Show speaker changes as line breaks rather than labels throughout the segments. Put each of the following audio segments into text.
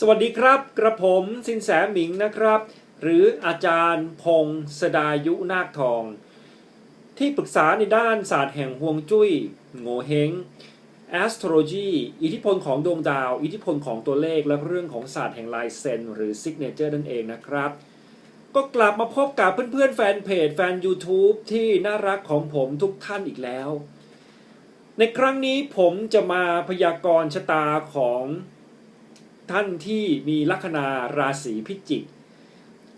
สวัสดีครับ กระผมสินแสหมิงนะครับ หรืออาจารย์พงศดายุนาคทอง ที่ปรึกษาในด้านศาสตร์แห่งฮวงจุ้ยโงเฮง astrology อิทธิพลของดวงดาว อิทธิพลของตัวเลขและเรื่องของศาสตร์แห่งลายเซนหรือ signature นั่นเองนะครับ ก็กลับมาพบกับเพื่อนๆ แฟนเพจแฟน YouTube ที่น่ารักของผมทุกท่านอีกแล้ว ในครั้งนี้ผมจะมาพยากรณ์ชะตาของ ท่านที่มีลัคนาราศีพิจิก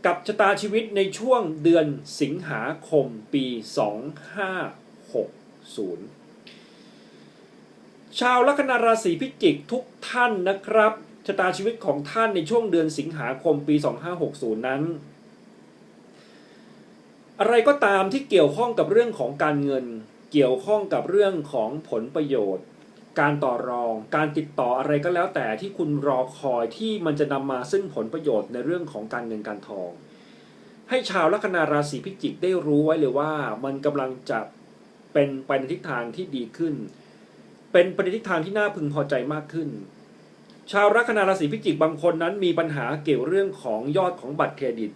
กับชะตาชีวิตในช่วงเดือนสิงหาคมปี 2560 ชาวลัคนาราศีพิจิกทุกท่านนะครับชะตาชีวิตของท่านในช่วงเดือนสิงหาคมปี 2560 นั้น อะไรก็ตามที่เกี่ยวข้องกับเรื่องของการเงิน เกี่ยวข้องกับเรื่องของผลประโยชน์ การต่อรอง การติดต่ออะไรก็แล้วแต่ที่คุณรอคอยที่มันจะนำมาซึ่งผลประโยชน์ในเรื่องของการเงินการทอง ให้ชาวลัคนาราศีพิจิกได้รู้ไว้เลยว่า มันกำลังจะเป็นไปในทิศทางที่ดีขึ้น เป็นไปในทิศทางที่น่าพึงพอใจมากขึ้น ชาวลัคนาราศีพิจิกบางคนนั้นมีปัญหาเกี่ยวเรื่องของยอดของบัตรเครดิต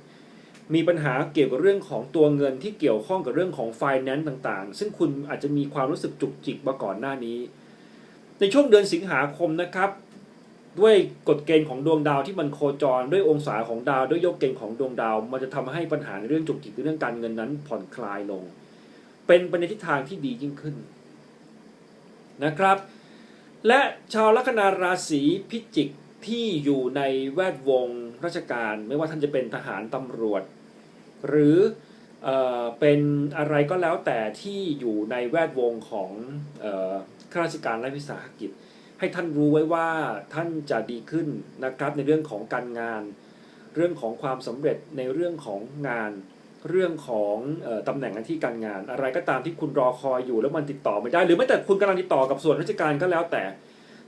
มีปัญหาเกี่ยวกับเรื่องของตัวเงินที่เกี่ยวข้องกับเรื่องของไฟแนนซ์ต่างๆ ซึ่งคุณอาจจะมีความรู้สึกจุกจิกมาก่อนหน้านี้ ในช่วงเดือนสิงหาคมนะครับ ด้วยกฎเกณฑ์ของดวงดาวที่มันโคจรด้วยองศาของดาวด้วยยกเกณฑ์ของดวงดาว มันจะทำให้ปัญหาในเรื่องจุกจิกเรื่องการเงินนั้นผ่อนคลายลง เป็นไปในทิศทางที่ดียิ่งขึ้นนะครับ และชาวลัคนาราศีพิจิกที่อยู่ในแวดวงราชการ ไม่ว่าท่านจะเป็นทหารตำรวจ หรือเออเป็นอะไรก็แล้วแต่ที่อยู่ในแวดวงของออ ข้าราชการและวิสาหกิจ ให้ท่านรู้ไว้ว่าท่านจะดีขึ้นนะครับในเรื่องของการงาน เรื่องของความสำเร็จในเรื่องของงาน เรื่องของออตำแหน่งหน้าที่การงาน อะไรก็ตามที่คุณรอคอยอยู่แล้วมันติดต่อไม่ได้ หรือแม้แต่คุณกำลังติดต่อกับส่วนราชการก็แล้วแต่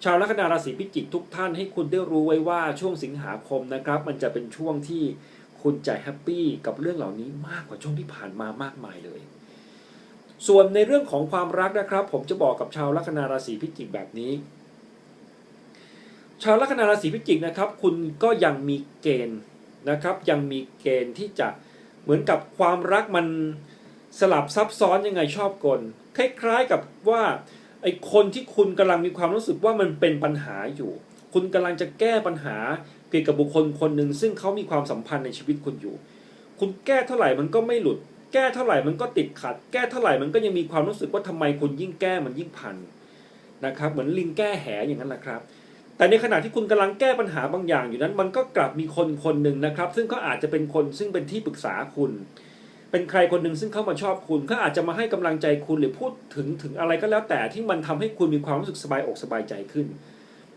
ชาวลัคนาราศีพิจิกทุกท่านให้คุณได้รู้ไว้ว่าช่วงสิงหาคมนะครับ มันจะเป็นช่วงที่คุณจะแฮปปี้กับเรื่องเหล่านี้มากกว่าช่วงที่ผ่านมามากมายเลย ส่วนในเรื่องของความรักนะครับ ผมจะบอกกับชาวลัคนาราศีพิจิกแบบนี้ ชาวลัคนาราศีพิจิกนะครับ คุณก็ยังมีเกณฑ์นะครับ ยังมีเกณฑ์ที่จะเหมือนกับความรักมันสลับซับซ้อนยังไงชอบกลคล้ายๆกับว่าไอ้คนที่คุณกำลังมีความรู้สึกว่ามันเป็นปัญหาอยู่ คุณกำลังจะแก้ปัญหาเกี่ยวกับบุคคลคนหนึ่งซึ่งเขามีความสัมพันธ์ในชีวิตคุณอยู่ คุณแก้เท่าไหร่มันก็ไม่หลุด แก้เท่าไหร่มันก็ติดขัด แก้เท่าไหร่มันก็ยังมีความรู้สึกว่าทำไมคุณยิ่งแก้มันยิ่งพันนะครับ เหมือนลิงแก้แหอย่างนั้นแหละครับ แต่ในขณะที่คุณกำลังแก้ปัญหาบางอย่างอยู่นั้น มันก็กลับมีคนคนหนึ่งนะครับ ซึ่งก็อาจจะเป็นคนซึ่งเป็นที่ปรึกษาคุณ เป็นใครคนหนึ่งซึ่งเข้ามาชอบคุณเขาอาจจะมาให้กำลังใจคุณหรือพูดถึงถึงอะไรก็แล้วแต่ที่มันทำให้คุณมีความรู้สึกสบายอกสบายใจขึ้น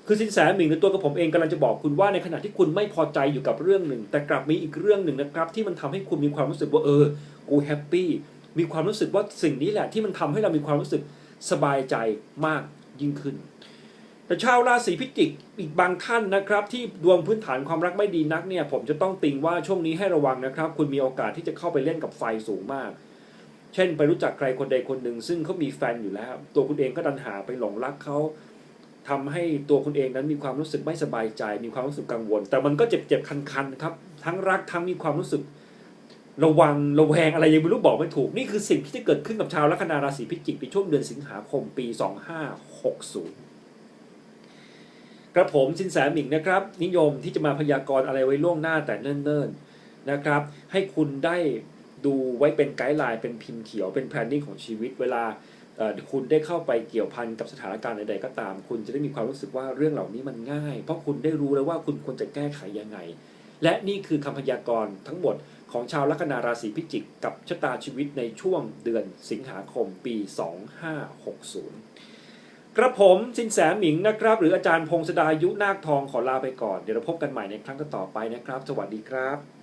คือสินแสหมิงหรือตัวกับผมเองกำลังจะบอกคุณว่าในขณะที่คุณไม่พอใจอยู่กับเรื่องหนึ่ง แต่กลับมีอีกเรื่องหนึ่งนะครับ ที่มันทำให้คุณมีความรู้สึกว่าเออ กูแฮปปี้มีความรู้สึกว่าสิ่งนี้แหละที่มันทำให้เรามีความรู้สึกสบายใจมากยิ่งขึ้น แต่ชาวราศีพิจิกอีกบางท่านนะครับ ที่ดวงพื้นฐานความรักไม่ดีนักเนี่ยผมจะต้องติงว่าช่วงนี้ให้ระวังนะครับ คุณมีโอกาสที่จะเข้าไปเล่นกับไฟสูงมาก เช่น ไปรู้จักใครคนใดคนหนึ่งซึ่งเขามีแฟนอยู่แล้ว ตัวคุณเองก็ดันหาไปหลงรักเขา ทำให้ตัวคุณเองนั้นมีความรู้สึกไม่สบายใจ มีความรู้สึกกังวล แต่มันก็เจ็บเจ็บๆคันๆครับ ทั้งรักทั้งมีความรู้สึก ระวังระแวงอะไรยังไม่รู้บอกไม่ถูก นี่คือสิ่งที่จะเกิดขึ้นกับชาวลัคนาราศีพิจิกในช่วงเดือนสิงหาคมปี 2560 กระผมสินแสหมิงนะครับ นิยมที่จะมาพยากรณ์อะไรไว้ล่วงหน้าแต่เนิ่นๆนะครับ ให้คุณได้ดูไว้เป็นไกด์ไลน์เป็นพิมพ์เขียวเป็นแพลนนิ่งของชีวิตเวลา คุณได้เข้าไปเกี่ยวพันกับสถานการณ์ใดๆก็ตาม คุณจะได้มีความรู้สึกว่าเรื่องเหล่านี้มันง่าย เพราะคุณได้รู้แล้วว่าคุณควรจะแก้ไขยังไง และนี่คือคำพยากรณ์ทั้งหมดของชาวลัคนาราศีพิจิก กับชะตาชีวิตในช่วงเดือนสิงหาคมปี 2560 กระผมสินแสหมิงนะครับ หรืออาจารย์พงศดายุนาคทองขอลาไปก่อน เดี๋ยวเราพบกันใหม่ในครั้งต่อไปนะครับ สวัสดีครับ